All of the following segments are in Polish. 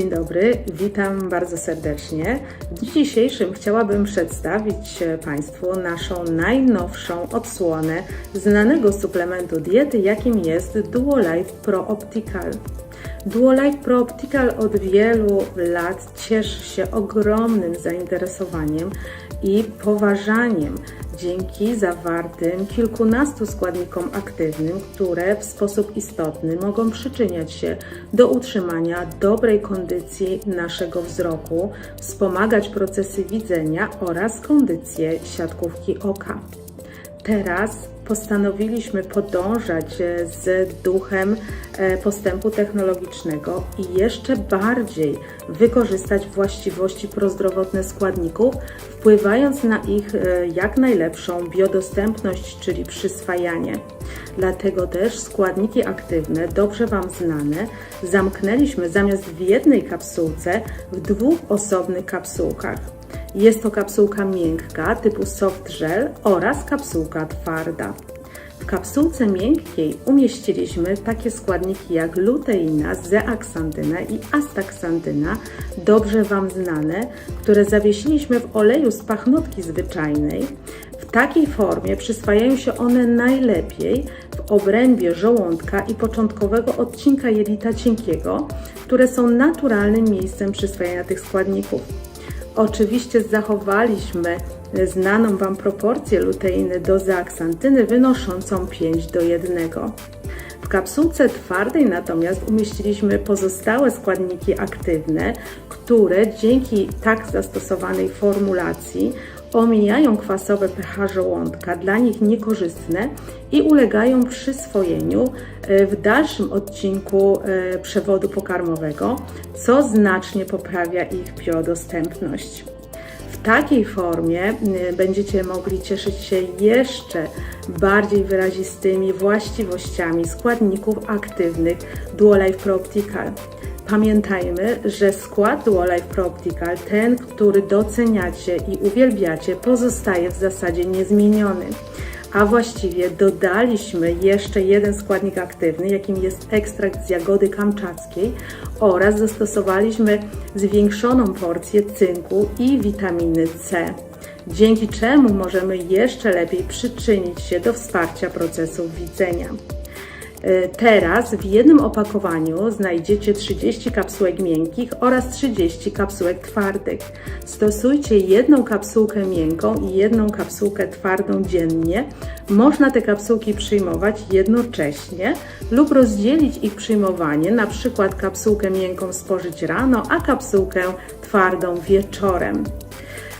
Dzień dobry, witam bardzo serdecznie. W dniu dzisiejszym chciałabym przedstawić Państwu naszą najnowszą odsłonę znanego suplementu diety, jakim jest Duolife Pro Optical. Duolife Pro Optical od wielu lat cieszy się ogromnym zainteresowaniem i poważaniem dzięki zawartym kilkunastu składnikom aktywnym, które w sposób istotny mogą przyczyniać się do utrzymania dobrej kondycji naszego wzroku, wspomagać procesy widzenia oraz kondycję siatkówki oka. Teraz postanowiliśmy podążać e, z duchem e, postępu technologicznego i jeszcze bardziej wykorzystać właściwości prozdrowotne składników, wpływając na ich e, jak najlepszą biodostępność, czyli przyswajanie. Dlatego też składniki aktywne, dobrze Wam znane, zamknęliśmy zamiast w jednej kapsułce w dwóch osobnych kapsułkach. Jest to kapsułka miękka typu soft gel oraz kapsułka twarda. W kapsułce miękkiej umieściliśmy takie składniki jak luteina, zeaksantyna i astaksantyna, dobrze Wam znane, które zawiesiliśmy w oleju z pachnotki zwyczajnej. W takiej formie przyswajają się one najlepiej w obrębie żołądka i początkowego odcinka jelita cienkiego, które są naturalnym miejscem przyswajania tych składników. Oczywiście zachowaliśmy znaną Wam proporcję luteiny do zeaksantyny wynoszącą 5 do 1. W kapsułce twardej natomiast umieściliśmy pozostałe składniki aktywne, które dzięki tak zastosowanej formulacji omijają kwasowe pH żołądka, dla nich niekorzystne i ulegają przyswojeniu e, w dalszym odcinku e, przewodu pokarmowego, co znacznie poprawia ich biodostępność. W takiej formie e, będziecie mogli cieszyć się jeszcze bardziej wyrazistymi właściwościami składników aktywnych Duolife Pro Optical. Pamiętajmy, że skład Duolife Pro Optical, ten, który doceniacie i uwielbiacie, pozostaje w zasadzie niezmieniony. A właściwie dodaliśmy jeszcze jeden składnik aktywny, jakim jest ekstrakt z jagody kamczackiej oraz zastosowaliśmy zwiększoną porcję cynku i witaminy C dzięki czemu możemy jeszcze lepiej przyczynić się do wsparcia procesów widzenia. E, teraz w jednym opakowaniu znajdziecie 30 kapsułek miękkich oraz 30 kapsułek twardych. Stosujcie jedną kapsułkę miękką i jedną kapsułkę twardą dziennie. Można te kapsułki przyjmować jednocześnie lub rozdzielić ich przyjmowanie, na przykład kapsułkę miękką spożyć rano, a kapsułkę twardą wieczorem.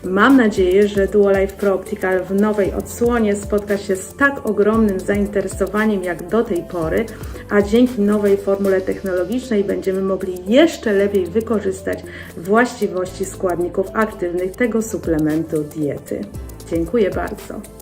Mam nadzieję, że Duolife Pro Optical w nowej odsłonie spotka się z tak ogromnym zainteresowaniem jak do tej pory, a dzięki nowej formule technologicznej będziemy mogli jeszcze lepiej wykorzystać właściwości składników aktywnych tego suplementu diety. Dziękuję bardzo.